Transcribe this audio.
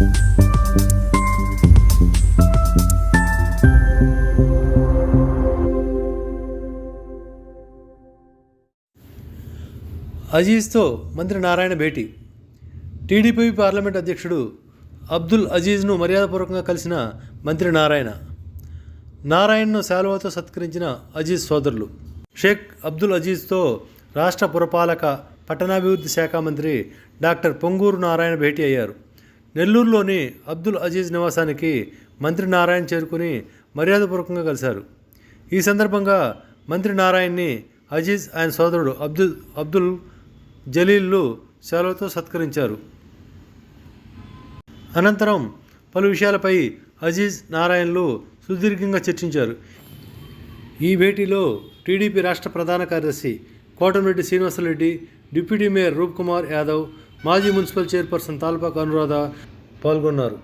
అజీజ్తో మంత్రి నారాయణ భేటీ. TDP parliament అధ్యక్షుడు అబ్దుల్ అజీజ్ను మర్యాదపూర్వకంగా కలిసిన మంత్రి నారాయణ. నారాయణను శాలువాతో సత్కరించిన అజీజ్ సోదరులు. షేక్ అబ్దుల్ అజీజ్తో రాష్ట్ర పురపాలక పట్టణాభివృద్ధి శాఖ మంత్రి డాక్టర్ పొంగూరు నారాయణ భేటీ అయ్యారు. నెల్లూరులోని అబ్దుల్ అజీజ్ నివాసానికి మంత్రి నారాయణ చేరుకుని మర్యాదపూర్వకంగా కలిశారు. ఈ సందర్భంగా మంత్రి నారాయణ్ని అజీజ్ ఆయన సోదరుడు అబ్దుల్ అబ్దుల్ జలీల్లు సెలవుతో సత్కరించారు. అనంతరం పలు విషయాలపై అజీజ్ నారాయణలు సుదీర్ఘంగా చర్చించారు. ఈ భేటీలో టీడీపీ రాష్ట్ర ప్రధాన కార్యదర్శి కోటమిరెడ్డి శ్రీనివాసరెడ్డి డిప్యూటీ మేయర్ రూప్ కుమార్ యాదవ్ మాజీ మున్సిపల్ చైర్పర్సన్ తాల్పాక అనురాధ పాల్గొన్నారు.